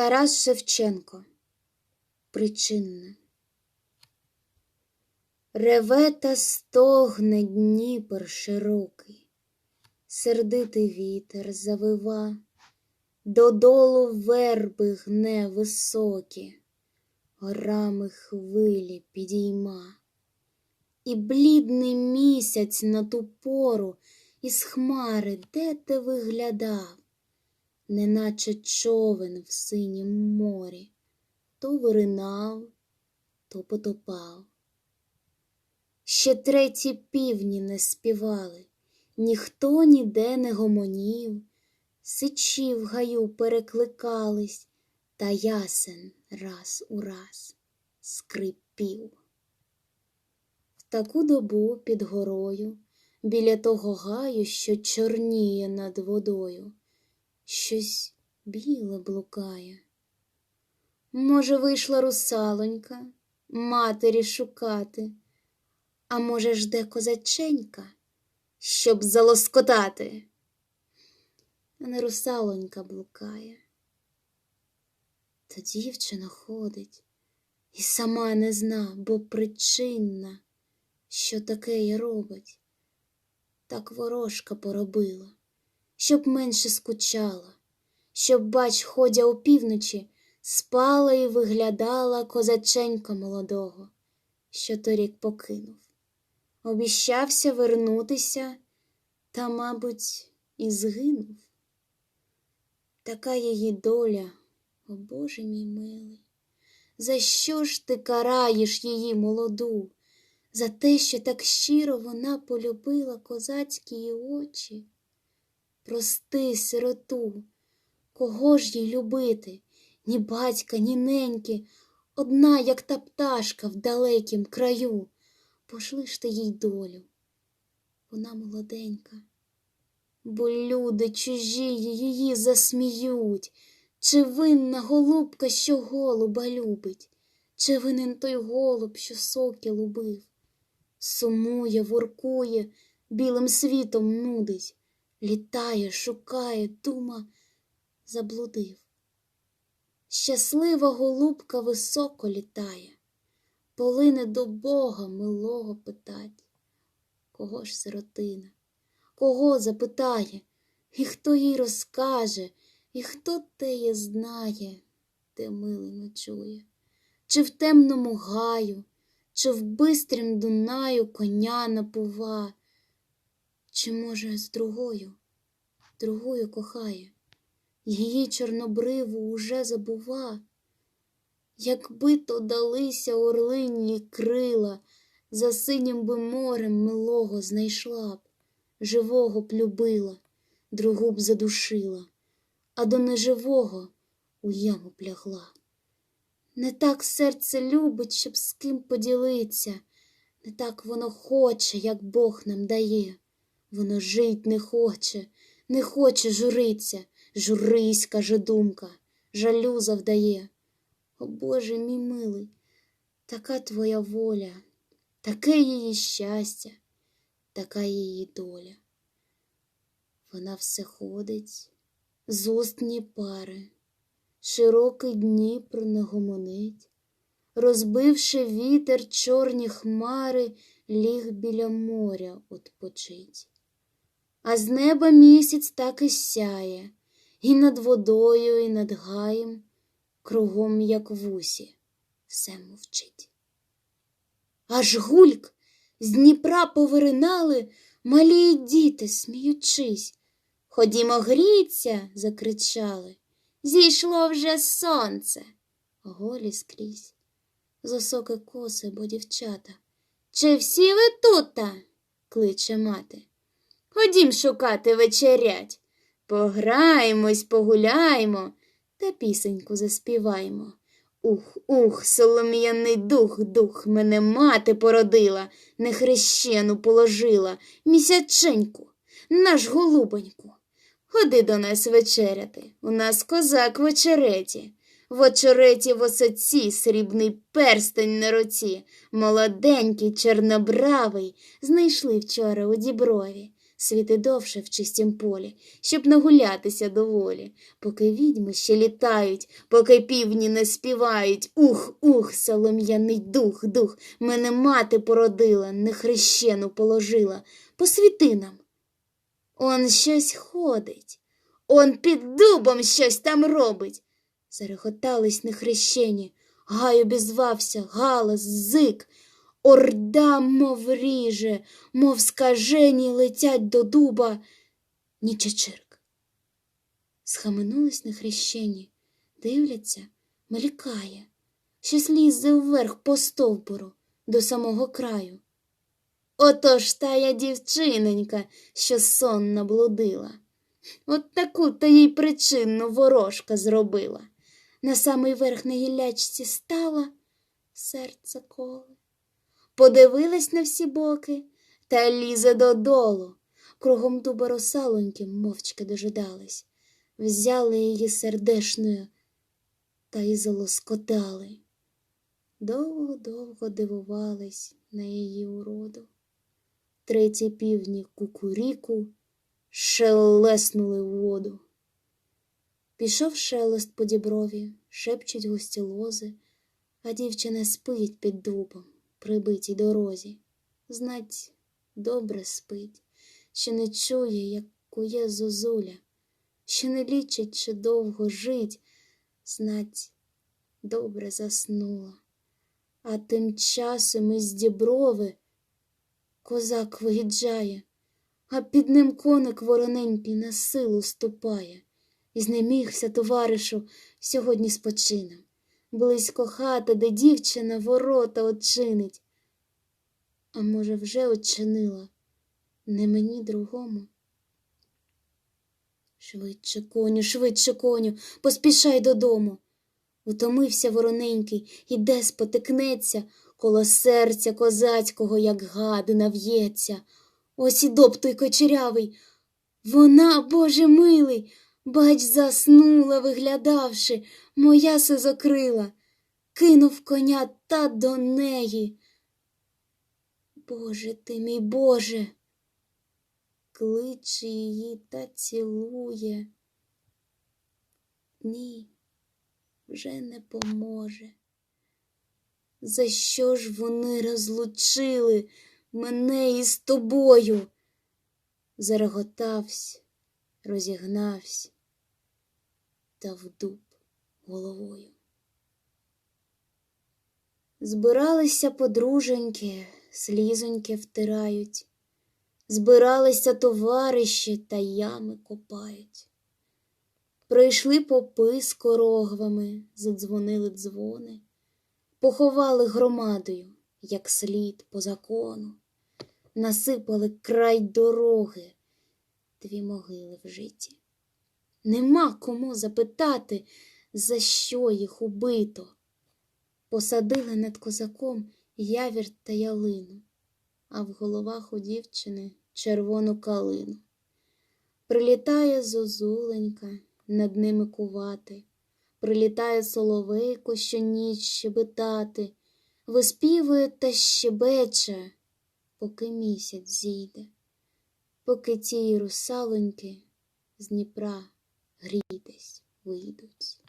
Тарас Шевченко. Причинне. Реве та стогне Дніпр широкий, сердитий вітер завива, додолу верби гне високі, горами хвилі підійма, і блідний місяць на ту пору із хмари де ти виглядав, неначе човен в синім морі, то виринав, то потопав. Ще треті півні не співали, ніхто ніде не гомонів, сичі в гаю перекликались, та ясен раз у раз скрипів. В таку добу під горою, біля того гаю, що чорніє над водою, щось біле блукає. Може, вийшла русалонька матері шукати, а може, жде козаченька, щоб залоскотати. А не русалонька блукає. Та дівчина ходить і сама не зна, бо причинна, що таке й робить. Так ворожка поробила, щоб менше скучала, щоб, бач, ходя опівночі, спала і виглядала козаченька молодого, що торік покинув. Обіщався вернутися, та, мабуть, і згинув. Така її доля, о Боже мій милий, за що ж ти караєш її молоду? За те, що так щиро вона полюбила козацькі очі? Прости, сироту, кого ж їй любити? Ні батька, ні неньки, одна, як та пташка в далекім краю. Пошли ж ти їй долю, вона молоденька, бо люди чужі її засміють, чи винна голубка, що голуба любить, чи винен той голуб, що сокіл убив, сумує, воркує, білим світом нудить, літає, шукає, дума, заблудив. Щаслива голубка високо літає полине до Бога милого питать. Кого ж сиротина, кого запитає, і хто їй розкаже, і хто теє знає, де милий ночує, чи в темному гаю, чи в бистрім Дунаю коня напува, чи, може, з другою, другою кохає, її чорнобриву уже забува. Якби то далися орлині крила, за синім би морем милого знайшла б, живого б любила, другу б задушила, а до неживого у яму б лягла. Не так серце любить, щоб з ким поділиться, не так воно хоче, як Бог нам дає. Воно жить не хоче, не хоче журиться, журись, каже думка, жалю завдає. О Боже мій милий, така твоя воля, таке її щастя, така її доля. Вона все ходить, з устні пари, широкий Дніпр не гомонить, розбивши вітер чорні хмари, ліг біля моря отпочить. А з неба місяць так і сяє, і над водою, і над гаєм кругом, як в усі, все мовчить. Аж гульк з Дніпра повиринали малі діти, сміючись. Ходімо, гріться, закричали. Зійшло вже сонце, голі скрізь, засоки коси, бо дівчата. Чи всі ви тута? кличе мати. Ходім шукати вечерять. Пограємось, погуляймо та пісеньку заспіваймо. Ух, ух, солом'яний дух, дух, мене мати породила, нехрещену положила, місяченьку, наш голубоньку. Ходи до нас вечеряти, у нас козак в очереті. В очереті в осоці срібний перстень на руці, молоденький, чорнобравий, знайшли вчора у діброві. Світи довше в чистім полі, щоб нагулятися доволі, поки відьми ще літають, поки півні не співають. Ух, ух, солом'яний дух, дух, мене мати породила, нехрещену положила. Посвіти нам. Он щось ходить, он під дубом щось там робить. Зареготались нехрещені, гай обізвався, галас, зик. Орда, мов ріже, мов скажені летять до дуба, нічечирк. Схаменулись на хрещені, дивляться, мелькає, щось лізе вверх по стовбуру до самого краю. Отож тая дівчиненька, що сонна блудила. От таку та їй причинну ворожка зробила. На самий верх на гіллячці стала, серце коле подивилась на всі боки та лізе додолу. Кругом дуба росалоньки мовчки дожидались, взяли її сердешною та й залоскотали. Довго-довго дивувались на її уроду. Треті півні кукуріку шелеснули в воду. Пішов шелест по діброві, шепчуть густі лози, а дівчина спить під дубом прибитій дорозі. Знать, добре спить, що не чує, як кує зозуля, що не лічить, чи довго жить, знать, добре заснула. А тим часом із діброви козак виїжджає, а під ним коник вороненький на силу ступає. І знемігся, товаришу, сьогодні спочинем близько хати, де дівчина ворота очинить. А може, вже очинила, не мені другому. Швидше, коню, швидше, коню, поспішай додому. Утомився вороненький, іде спотикнеться, коло серця козацького, як гади, нав'ється. Ось і доп той кочерявий. Вона, Боже милий, Бач, заснула, виглядавши, моя се закрила, кинув коня та до неї. Боже ти мій Боже, кличе її та цілує. Ні, вже не поможе. За що ж вони розлучили мене із тобою? Зареготався розігнався та в дуб головою. Збиралися подруженьки, слізоньки втирають, збиралися товариші та ями копають. Прийшли попи з корогвами, задзвонили дзвони, поховали громадою, як слід по закону, насипали край дороги дві могили в житті. Нема кому запитати, за що їх убито. Посадили над козаком явір та ялину, а в головах у дівчини червону калину. Прилітає зозуленька над ними кувати, прилітає соловейко щоніч щебетати, виспівує та щебече, поки місяць зійде поки ті русалоньки з Дніпра грітись вийдуть.